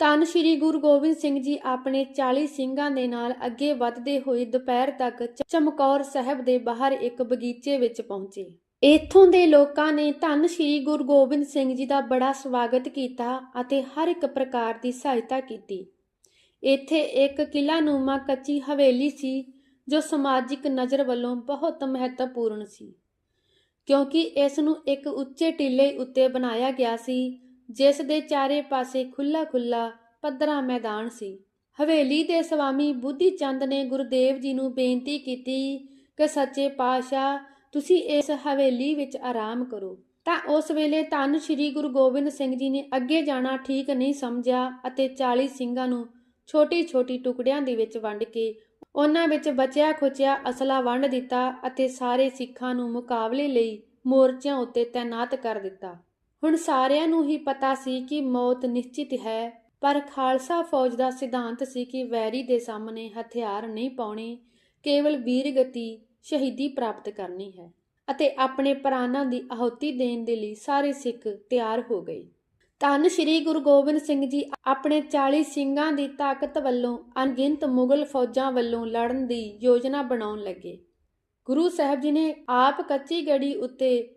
ਧੰਨ ਸ਼੍ਰੀ ਗੁਰੂ ਗੋਬਿੰਦ ਸਿੰਘ ਜੀ ਆਪਣੇ 40 ਸਿੰਘਾਂ ਦੇ ਨਾਲ ਅੱਗੇ ਵੱਧਦੇ ਹੋਏ ਦੁਪਹਿਰ ਤੱਕ ਚ- ਚਮਕੌਰ ਸਾਹਿਬ ਦੇ ਬਾਹਰ ਇੱਕ ਬਗੀਚੇ ਵਿੱਚ ਪਹੁੰਚੇ। ਇੱਥੋਂ ਦੇ ਲੋਕਾਂ ਨੇ ਧੰਨ ਸ਼੍ਰੀ ਗੁਰੂ ਗੋਬਿੰਦ ਸਿੰਘ ਜੀ ਦਾ ਬੜਾ ਸਵਾਗਤ ਕੀਤਾ ਅਤੇ ਹਰ ਇੱਕ ਪ੍ਰਕਾਰ ਦੀ ਸਹਾਇਤਾ ਕੀਤੀ। ਇੱਥੇ ਇੱਕ ਕਿਲ੍ਹਾਨੁਮਾ ਕੱਚੀ ਹਵੇਲੀ ਸੀ, ਜੋ ਸਮਾਜਿਕ ਨਜ਼ਰ ਵੱਲੋਂ ਬਹੁਤ ਮਹੱਤਵਪੂਰਨ ਸੀ। ਕਿਉਂਕਿ ਇਸ ਨੂੰ ਇੱਕ ਉੱਚੇ ਟਿੱਲੇ ਉੱਤੇ ਬਣਾਇਆ ਗਿਆ ਸੀ ਜਿਸ ਦੇ ਚਾਰੇ ਪਾਸੇ ਖੁੱਲਾ ਖੁੱਲਾ ਪੱਧਰਾ ਮੈਦਾਨ ਸੀ। ਹਵੇਲੀ ਦੇ ਸਵਾਮੀ ਬੁੱਧੀ ਚੰਦ ਨੇ ਗੁਰਦੇਵ ਜੀ ਨੂੰ ਬੇਨਤੀ ਕੀਤੀ ਕਿ, ਸੱਚੇ ਪਾਤਸ਼ਾਹ, ਤੁਸੀਂ ਇਸ ਹਵੇਲੀ ਵਿੱਚ ਆਰਾਮ ਕਰੋ। ਤਾਂ ਉਸ ਵੇਲੇ ਧੰਨ ਸ਼੍ਰੀ ਗੁਰੂ ਗੋਬਿੰਦ ਸਿੰਘ ਜੀ ਨੇ ਅੱਗੇ ਜਾਣਾ ਠੀਕ ਨਹੀਂ ਸਮਝਿਆ ਅਤੇ 40 ਸਿੰਘਾਂ ਨੂੰ ਛੋਟੀ-ਛੋਟੀ ਟੁਕੜਿਆਂ ਦੇ ਵਿੱਚ ਵੰਡ ਕੇ ਉਹਨਾਂ ਵਿੱਚ ਬਚਿਆ ਖੁਚਿਆ ਅਸਲਾ ਵੰਡ ਦਿੱਤਾ ਅਤੇ ਸਾਰੇ ਸਿੱਖਾਂ ਨੂੰ ਮੁਕਾਬਲੇ ਲਈ ਮੋਰਚਿਆਂ ਉੱਤੇ ਤਾਇਨਾਤ ਕਰ ਦਿੱਤਾ। ਹੁਣ ਸਾਰਿਆਂ ਨੂੰ ਹੀ ਪਤਾ ਸੀ ਕਿ ਮੌਤ ਨਿਸ਼ਚਿਤ ਹੈ, ਪਰ ਖਾਲਸਾ ਫੌਜ ਦਾ ਸਿਧਾਂਤ ਸੀ ਕਿ ਵੈਰੀ ਦੇ ਸਾਹਮਣੇ ਹਥਿਆਰ ਨਹੀਂ ਪਾਉਣੇ, ਕੇਵਲ ਵੀਰ ਗਤੀ ਸ਼ਹੀਦੀ ਪ੍ਰਾਪਤ ਕਰਨੀ ਹੈ ਅਤੇ ਆਪਣੇ ਪ੍ਰਾਣਾਂ ਦੀ ਆਹੁਤੀ ਦੇਣ ਦੇ ਲਈ ਸਾਰੇ ਸਿੱਖ ਤਿਆਰ ਹੋ ਗਏ। ਧੰਨ ਸ਼੍ਰੀ ਗੁਰੂ ਗੋਬਿੰਦ ਸਿੰਘ ਜੀ ਆਪਣੇ 40 ਸਿੰਘਾਂ ਦੀ ਤਾਕਤ ਵੱਲੋਂ ਅਣਗਿਣਤ ਮੁਗਲ ਫੌਜਾਂ ਵੱਲੋਂ ਲੜਨ ਦੀ ਯੋਜਨਾ ਬਣਾਉਣ ਲੱਗੇ। ਗੁਰੂ ਸਾਹਿਬ ਜੀ ਨੇ ਆਪ ਕੱਚੀ ਗੜੀ ਉੱਤੇ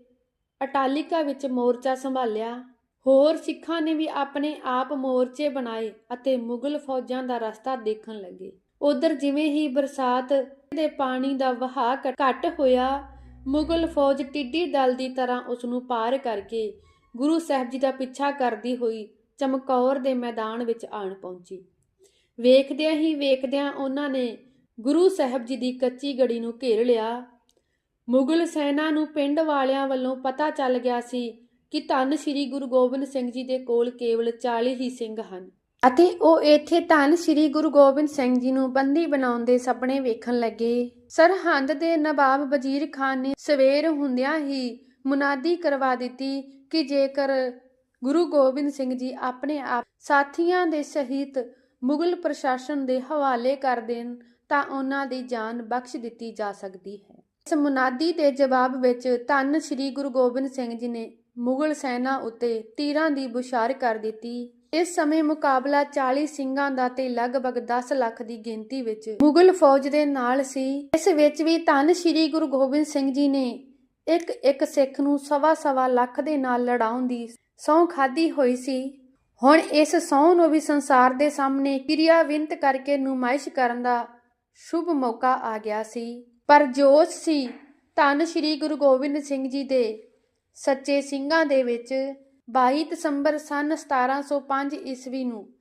ਅਟਾਲਿਕਾ ਵਿੱਚ ਮੋਰਚਾ ਸੰਭਾਲਿਆ। ਹੋਰ ਸਿੱਖਾਂ ਨੇ ਵੀ ਆਪਣੇ ਆਪ ਮੋਰਚੇ ਬਣਾਏ ਅਤੇ ਮੁਗਲ ਫੌਜਾਂ ਦਾ ਰਸਤਾ ਦੇਖਣ ਲੱਗੇ। ਉਧਰ ਜਿਵੇਂ ਹੀ ਬਰਸਾਤ ਦੇ ਪਾਣੀ ਦਾ ਵਹਾਅ ਘ- ਘੱਟ ਹੋਇਆ, ਮੁਗਲ ਫੌਜ ਟਿੱਡੀ ਦਲ ਦੀ ਤਰ੍ਹਾਂ ਉਸ ਨੂੰ ਪਾਰ ਕਰਕੇ ਗੁਰੂ ਸਾਹਿਬ ਜੀ ਦਾ ਪਿੱਛਾ ਕਰਦੀ ਹੋਈ ਚਮਕੌਰ ਦੇ ਮੈਦਾਨ ਵਿੱਚ ਆਣ ਪਹੁੰਚੀ। ਵੇਖਦਿਆਂ ਹੀ ਵੇਖਦਿਆਂ ਉਹਨਾਂ ਨੇ ਗੁਰੂ ਸਾਹਿਬ ਜੀ ਦੀ ਕੱਚੀ ਗੜੀ ਨੂੰ ਘੇਰ ਲਿਆ ਮੁਗਲ ਸੈਨਾ ਨੂੰ ਪਿੰਡ ਵਾਲਿਆਂ ਵੱਲੋਂ ਪਤਾ ਚੱਲ ਗਿਆ ਸੀ ਕਿ ਧੰਨ ਸ਼੍ਰੀ ਗੁਰੂ ਗੋਬਿੰਦ ਸਿੰਘ ਜੀ ਦੇ ਕੋਲ ਕੇਵਲ 40 ਹੀ ਸਿੰਘ ਹਨ। ਅਤੇ ਉਹ ਇੱਥੇ ਧੰਨ ਸ਼੍ਰੀ ਗੁਰੂ ਗੋਬਿੰਦ ਸਿੰਘ ਜੀ ਨੂੰ ਬੰਦੀ ਬਣਾਉਣ ਦੇ ਸੁਪਨੇ ਵੇਖਣ ਲੱਗੇ। ਸਰਹੰਦ ਦੇ ਨਵਾਬ ਵਜ਼ੀਰ ਖਾਨ ਨੇ ਸਵੇਰ ਹੁੰਦਿਆਂ ਹੀ ਮੁਨਾਦੀ ਕਰਵਾ ਦਿੱਤੀ ਕਿ ਜੇਕਰ ਗੁਰੂ ਗੋਬਿੰਦ ਸਿੰਘ ਜੀ ਆਪਣੇ ਆਪ ਸਾਥੀਆਂ ਦੇ ਸਹਿਤ ਮੁਗਲ ਪ੍ਰਸ਼ਾਸਨ ਦੇ ਹਵਾਲੇ ਕਰ ਦੇਣ, ਤਾਂ ਉਹਨਾਂ ਦੀ ਜਾਨ ਬਖਸ਼ ਦਿੱਤੀ ਜਾ ਸਕਦੀ ਹੈ। ਇਸ ਮੁਨਾਦੀ ਦੇ ਜਵਾਬ ਵਿੱਚ ਧੰਨ ਸ਼੍ਰੀ ਗੁਰੂ ਗੋਬਿੰਦ ਸਿੰਘ ਜੀ ਨੇ ਮੁਗਲ ਸੈਨਾ ਉੱਤੇ ਤੀਰਾਂ ਦੀ ਬੁਸ਼ਾਰ ਕਰ ਦਿੱਤੀ। ਇਸ ਸਮੇਂ ਮੁਕਾਬਲਾ 40 ਸਿੰਘਾਂ ਦਾ ਤੇ ਲਗਭਗ 10 ਲੱਖ ਦੀ ਗਿਣਤੀ ਵਿੱਚ ਮੁਗਲ ਫੌਜ ਦੇ ਨਾਲ ਸੀ। ਇਸ ਵਿੱਚ ਵੀ ਧੰਨ ਸ਼੍ਰੀ ਗੁਰੂ ਗੋਬਿੰਦ ਸਿੰਘ ਜੀ ਨੇ ਇੱਕ ਇੱਕ ਸਿੱਖ ਨੂੰ ਸਵਾ ਸਵਾ ਲੱਖ ਦੇ ਨਾਲ ਲੜਾਉਣ ਦੀ ਸਹੁੰ ਖਾਦੀ ਹੋਈ ਸੀ। ਹੁਣ ਇਸ ਸਹੁੰ ਨੂੰ ਵੀ ਸੰਸਾਰ ਦੇ ਸਾਹਮਣੇ ਕਿਰਿਆਵਿੰਤ ਕਰਕੇ ਨੁਮਾਇਸ਼ ਕਰਨ ਦਾ ਸ਼ੁਭ ਮੌਕਾ ਆ ਗਿਆ ਸੀ। ਪਰ ਜੋਸ਼ ਸੀ। ਧੰਨ ਸ਼੍ਰੀ ਗੁਰੂ ਗੋਬਿੰਦ ਸਿੰਘ ਜੀ ਦੇ ਸੱਚੇ ਸਿੰਘਾਂ ਦੇ ਵਿੱਚ 22 ਦਸੰਬਰ ਸਨ 1705 ਈਸਵੀ ਨੂੰ।